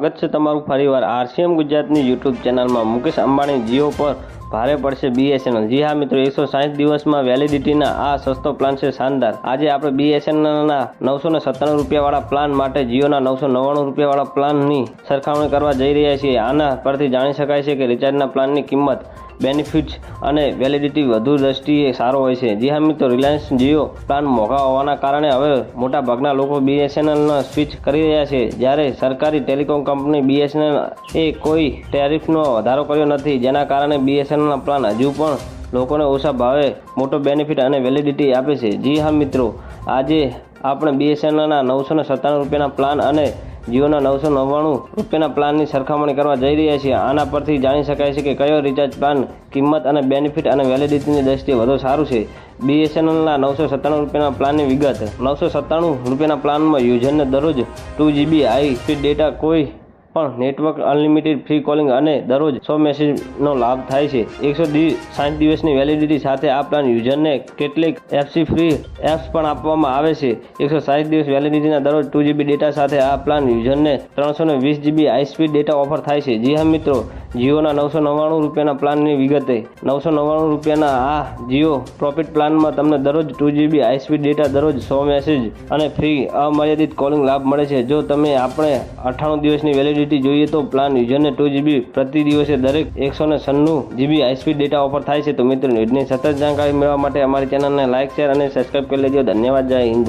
સ્વાગત છે તમારું ફરીવાર આરસીએમ ગુજરાતની યુટ્યુબ ચેનલમાં. મુકેશ અંબાણી જીઓ પર ભારે પડશે બીએસએનએલ જી હા મિત્રો, એકસો સાઠ દિવસમાં વેલિડિટીના આ સસ્તો પ્લાન છે શાનદાર. આજે આપણે બીએસએનએલના નવસો ને સત્તાણું રૂપિયાવાળા પ્લાન માટે જીઓના નવસો નવ્વાણું રૂપિયાવાળા પ્લાનની સરખામણી કરવા જઈ રહ્યા છીએ. આના પરથી જાણી શકાય છે કે રિચાર્જના પ્લાનની કિંમત બેનિફિટ્સ અને વેલિડિટી વધુ દ્રષ્ટિએ સારો હોય છે. જી હા મિત્રો રિલાયન્સ જીઓ પ્લાન મોંઘા હોવાના કારણે હવે મોટા ભાગના લોકો બીએસએનએલના સ્વિચ કરી રહ્યા છે. જ્યારે સરકારી ટેલિકોમ કંપની બીએસએનએલ એ કોઈ ટેરિફનો વધારો કર્યો નથી, જેના કારણે બીએસએનએલના પ્લાન. હજુ પણ લોકોને ઓછા ભાવે, મોટો બેનિફિટ અને વેલિડિટી આપે છે. જી હા, મિત્રો. આજે આપણે બીએસએનએલના નવસો ને સત્તાણું રૂપિયાના પ્લાન અને જીઓના નવસો નવ્વાણું રૂપિયાના પ્લાનની સરખામણી કરવા જઈ રહ્યા છીએ. આના પરથી જાણી શકાય છે કે કયો રિચાર્જ પ્લાન કિંમત અને બેનિફિટ અને વેલિડિટીની દ્રષ્ટિએ વધુ સારું છે. બીએસએનએલના નવસો સત્તાણું રૂપિયાના પ્લાનની વિગત. નવસો સત્તાણું રૂપિયાના પ્લાનમાં યુઝરને દરરોજ two GB high speed data કોઈ પણ નેટવર્ક અનલિમિટેડ ફ્રી કોલિંગ અને દરરોજ સો મેસેજનો લાભ થાય છે. એકસો સાઠ દિવસની વેલિડિટી સાથે આ પ્લાન યુઝરને કેટલીક એફસી ફ્રી એપ્સ પણ આપવામાં આવે છે. એકસો સાઠ દિવસ વેલિડિટીના દરરોજ ટુ જીબી ડેટા સાથે આ પ્લાન યુઝરને ત્રણસો વીસ GB high speed data offer થાય છે. જી હા મિત્રો જીઓના નવસો નવ્વાણું રૂપિયાના પ્લાનની વિગતે નવસો નવ્વાણું રૂપિયાના આ જીઓ પ્રોફિટ પ્લાનમાં તમને દરરોજ ટુ જીબી હાઈ ડેટા દરરોજ સો મેસેજ અને ફ્રી અમર્યાદિત કોલિંગ લાભ મળે છે. જો તમે આપણે અઠ્ઠાણું દિવસની વેલિડિટી જોઈએ તો પ્લાન યુઝરને ટુ જીબી પ્રતિ દિવસે દરેક એકસો ને છન્નું જીબી હાઈ ડેટા ઓફર થાય છે. તો મિત્રો ન્યૂઝની સતત જાણકારી મેળવવા માટે અમારી ચેનલને લાઇક શેર અને સબસ્ક્રાઈબ કરી લેજો. ધન્યવાદ. જય હિન્દ.